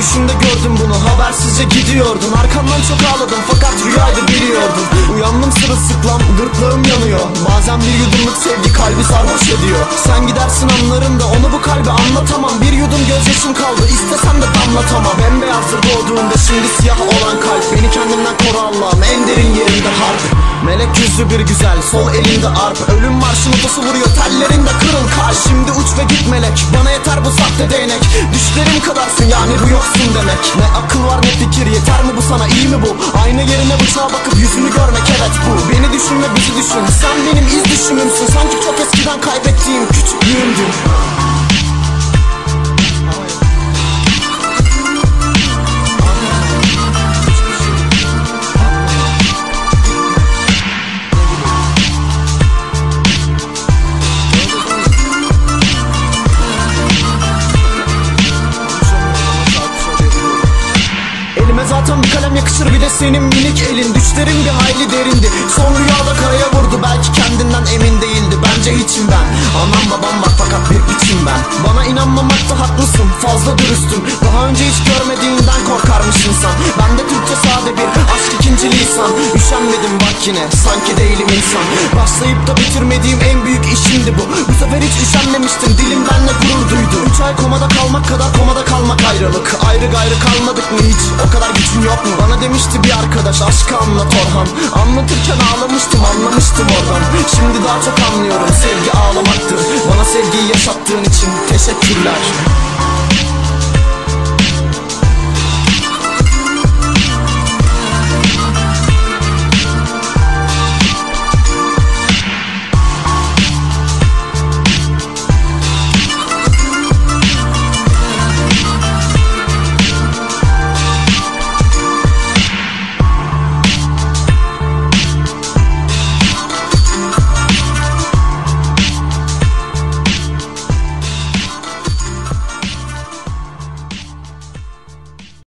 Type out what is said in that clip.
düşümde gördüm bunu Habersizce gidiyordun Arkamdan çok ağladım fakat rüyaydı biliyordun Uyandım sırılsıklam gırtlağım yanıyor. Bazen bir yudumluk sevgi kalbi sarhoş ediyor. Sen gidersin anlarım da onu bu kalbe anlatamam. Bir yudum gözyaşım kaldı istesem de damlatamam. Bembeyazdır doğduğunda şimdi siyah olan kalp. Beni kendimden koru Allah'ım en derin yerimde harp. Melek yüzlü bir güzel sol elinde arp. Ölüm marşı notası vuruyor tellerinde kırıl. Kalp Şimdi uç sahte değnek. Düşlerim kadarsın yani bu yoksun demek. Ne akıl var ne fikir yeter mi bu sana iyi mi bu? Ayna yerine bıçağa bakıp yüzünü görmek evet bu. Beni düşün ve bizi düşün. Sen benim iz düşümümsün. Sanki çok eskiden kaybettiğim küçüklüğümdü zaten bir kalem yakışır bir de senin minik elin. Düşlerim bir hayli derindi. Son rüyada karaya vurdu belki kendinden emin değildi. Bence hiçim ben. Anam babam var fakat bir piçim ben. Bana inanmamakta haklısın fazla dürüstüm. Daha önce hiç görmediğinden korkarmışsın sen? Ben de Türkçe sade bir aşk ikinci lisan Üşenmedim bak yine sanki değilim insan. Başlayıp da bitirmediğim en büyük işimdi bu. Bu sefer hiç üşenmemiştim dilim benle gurur duydu Üç ay komada kalmak kadar komada kalmak ayrılık Ayrı gayrı kalmadık mı hiç? O kadar gücün yok mu? Bana demişti bir arkadaş aşkı anlat Orhan. Anlatırken ağlamıştım anlamıştım oradan Şimdi daha çok anlıyorum sevgi ağlamaktır. Bana sevgiyi yaşattığın için teşekkürler